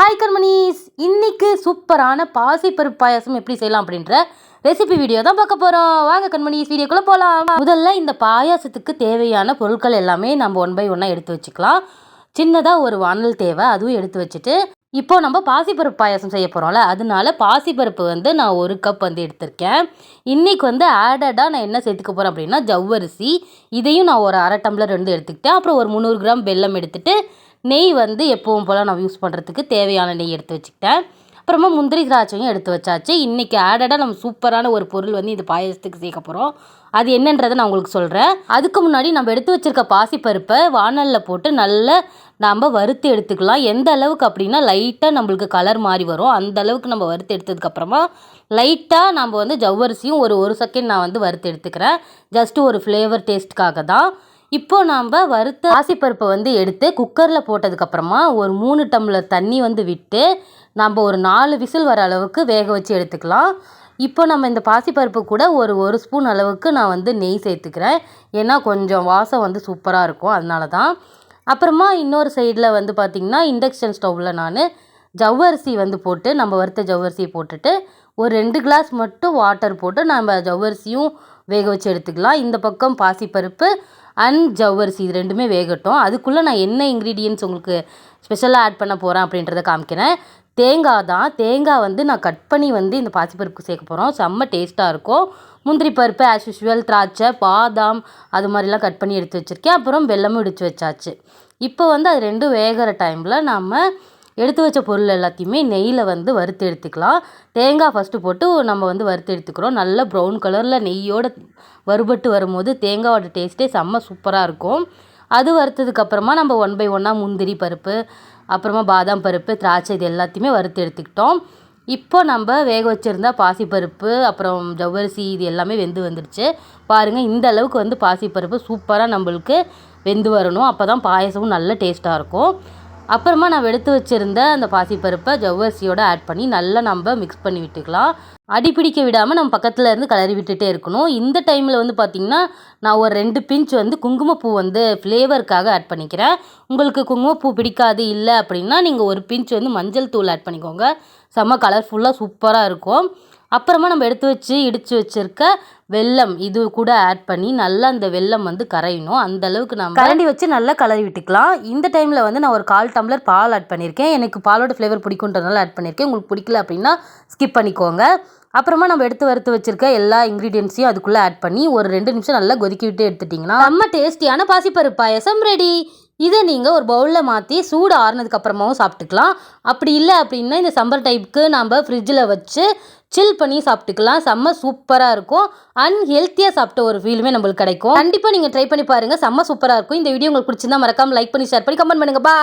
Hi கர்மனீஸ் இன்னைக்கு சூப்பரான பாசிப்பருப்பு பாயாசம் எப்படி செய்யலாம் அப்படின்ற ரெசிபி வீடியோ தான் பார்க்க போகிறோம் வாங்க கண்மணிஸ் வீடியோக்குள்ளே போகலாம் முதல்ல இந்த பாயாசத்துக்கு தேவையான பொருட்கள் எல்லாமே நம்ம ஒன் பை ஒன்னாக எடுத்து வச்சுக்கலாம். சின்னதாக ஒரு வானல் தேவை அதுவும் எடுத்து வச்சுட்டு இப்போ நம்ம பாசிப்பருப்பு பாயாசம் செய்ய போகிறோம்ல அதனால பாசிப்பருப்பு வந்து நான் ஒரு கப் வந்து எடுத்திருக்கேன். இன்றைக்கி வந்து ஆடடாக நான் என்ன சேர்த்துக்க போகிறேன் அப்படின்னா ஜவ்வரிசி. இதையும் நான் ஒரு அரை டம்ளர் ரெண்டு எடுத்துக்கிட்டேன். அப்புறம் ஒரு முந்நூறு கிராம் வெல்லம் எடுத்துகிட்டு நெய் வந்து எப்பவும் போல் நான் யூஸ் பண்ணுறதுக்கு தேவையான நெய் எடுத்து வச்சுக்கிட்டேன். அப்புறமா முந்திரி திராட்சையும் எடுத்து வச்சாச்சு. இன்றைக்கி ஆடடாக நம்ம சூப்பரான ஒரு பொருள் வந்து இது பாயசத்துக்கு சேர்க்க போகிறோம் அது என்னன்றதை நான் உங்களுக்கு சொல்கிறேன் அதுக்கு முன்னாடி நம்ம எடுத்து வச்சுருக்க பாசிப்பருப்பை வானலில் போட்டு நல்லா நம்ம வறுத்து எடுத்துக்கலாம். எந்த அளவுக்கு அப்படின்னா லைட்டாக நம்மளுக்கு கலர் மாறி வரும். அந்த அளவுக்கு நம்ம வறுத்து எடுத்ததுக்கப்புறமா லைட்டாக நம்ம வந்து ஜவ்வரிசியும் ஒரு ஒரு செகண்ட் நான் வந்து வறுத்து எடுத்துக்கிறேன். ஜஸ்ட்டு ஒரு ஃப்ளேவர் டேஸ்ட்டுக்காக தான். இப்போ நாம் வறுத்த பாசிப்பருப்பை வந்து எடுத்து குக்கரில் போட்டதுக்கப்புறமா ஒரு மூணு டம்ளர் தண்ணி வந்து விட்டு நம்ம ஒரு நாலு விசில் வர அளவுக்கு வேக வச்சு எடுத்துக்கலாம். இப்போ நம்ம இந்த பாசிப்பருப்பு கூட ஒரு ஒரு ஸ்பூன் அளவுக்கு நான் வந்து நெய் சேர்த்துக்கிறேன். ஏன்னா கொஞ்சம் வாசம் வந்து சூப்பராக இருக்கும். அதனால தான் அப்புறமா இன்னொரு சைடில் வந்து பார்த்திங்கன்னா இண்டக்ஷன் ஸ்டவ்வில் நான் ஜவ்வரிசி வந்து போட்டு நம்ம வறுத்த ஜவ்வரிசியை போட்டுட்டு ஒரு ரெண்டு கிளாஸ் மட்டும் வாட்டர் போட்டு நம்ம ஜவ்வரிசியும் வேக வச்சு எடுத்துக்கலாம். இந்த பக்கம் பாசிப்பருப்பு அண்ட் ஜவ்வரிசி இது ரெண்டுமே வேகட்டும். அதுக்குள்ளே நான் என்ன இன்க்ரீடியன்ஸ் உங்களுக்கு ஸ்பெஷலாக ஆட் பண்ண போகிறேன் அப்படின்றத காமிக்கிறேன். தேங்காய் தான். தேங்காய் வந்து நான் கட் பண்ணி வந்து இந்த பாசிப்பருப்பு சேர்க்க போகிறோம் செம்ம டேஸ்ட்டாக இருக்கும். முந்திரி பருப்பு ஆஸ் யூஷுவல் திராட்சை பாதாம் அது மாதிரிலாம் கட் பண்ணி எடுத்து வச்சுருக்கேன். அப்புறம் வெல்லமும் இடித்து வச்சாச்சு. இப்போ வந்து அது ரெண்டும் வேகிற டைமில் நம்ம எடுத்து வச்ச பொருள் எல்லாத்தையுமே நெய்யில் வந்து வறுத்து எடுத்துக்கலாம். தேங்காய் ஃபஸ்ட்டு போட்டு நம்ம வந்து வறுத்து எடுத்துக்கிறோம். நல்ல ப்ரௌன் கலரில் நெய்யோட வறுபட்டு வரும்போது தேங்காயோட டேஸ்ட்டே செம்ம சூப்பராக இருக்கும். அது வறுத்ததுக்கப்புறமா நம்ம ஒன் பை ஒன்னாக முந்திரி பருப்பு அப்புறமா பாதாம் பருப்பு திராட்சை இது எல்லாத்தையுமே வறுத்து எடுத்துக்கிட்டோம். இப்போ நம்ம வேக வச்சுருந்தா பாசிப்பருப்பு அப்புறம் ஜவ்வரிசி இது எல்லாமே வெந்து வந்துடுச்சு பாருங்கள் இந்த அளவுக்கு வந்து பாசிப்பருப்பு சூப்பராக நம்மளுக்கு வெந்து வரணும். அப்போ தான் பாயசமும் நல்ல டேஸ்ட்டாக இருக்கும். அப்புறமா நான் எடுத்து வச்சுருந்த அந்த பாசிப்பருப்பை ஜவ்வரிசியோடு ஆட் பண்ணி நல்லா நம்ம மிக்ஸ் பண்ணி விட்டுக்கலாம். அடி பிடிக்க விடாமல் நம்ம பக்கத்தில் இருந்து கலரி விட்டுட்டே இருக்கணும். இந்த டைமில் வந்து பார்த்திங்கன்னா நான் ஒரு ரெண்டு பிஞ்ச் வந்து குங்குமப்பூ வந்து ஃப்ளேவருக்காக ஆட் பண்ணிக்கிறேன். உங்களுக்கு குங்குமப்பூ பிடிக்காது இல்லை அப்படின்னா நீங்கள் ஒரு பிஞ்ச் வந்து மஞ்சள் தூள் ஆட் பண்ணிக்கோங்க. செம்ம கலர்ஃபுல்லாக சூப்பராக இருக்கும். அப்புறமா நம்ம எடுத்து வச்சு இடித்து வச்சுருக்க வெல்லம் இது கூட ஆட் பண்ணி நல்லா அந்த வெல்லம் வந்து கரையணும். அந்த அளவுக்கு நம்ம கரண்டி வச்சு நல்லா கலரி விட்டுக்கலாம். இந்த டைமில் வந்து நான் ஒரு கால் டம்ளர் பால் ஆட் பண்ணியிருக்கேன். எனக்கு பாலோட ஃப்ளேவர் பிடிக்குன்றதுனால ஆட் பண்ணியிருக்கேன். உங்களுக்கு பிடிக்கல அப்படின்னா ஸ்கிப் பண்ணிக்கோங்க. அப்புறமா நம்ம எடுத்து வறுத்து வச்சிருக்க எல்லா இன்க்ரீடியன்ஸையும் அதுக்குள்ளே ஆட் பண்ணி ஒரு ரெண்டு நிமிஷம் நல்லா கொதிக்க விட்டு எடுத்துட்டிங்கன்னா நம்ம டேஸ்டியான பாசிப்பருப்பு பாயசம் ரெடி இதை நீங்கள் ஒரு பவுலில் மாற்றி சூடு ஆறுனதுக்கப்புறமாவும் சாப்பிட்டுக்கலாம். அப்படி இல்லை அப்படின்னா இந்த சம்மர் டைப்புக்கு நம்ம ஃப்ரிட்ஜில் வச்சு சில் பண்ணி சாப்பிட்டுக்கலாம். செம்ம சூப்பராக இருக்கும். அண்ட் ஹெல்த்தியாக சாப்பிட்ட ஒரு ஃபீலுமே நம்மளுக்கு கிடைக்கும். கண்டிப்பாக நீங்கள் ட்ரை பண்ணி பாருங்கள் செம்ம சூப்பராக இருக்கும். இந்த வீடியோ உங்களுக்கு பிடிச்சிருந்தா மறக்காமல் லைக் பண்ணி ஷேர் பண்ணி கமெண்ட் பண்ணுங்கள் பா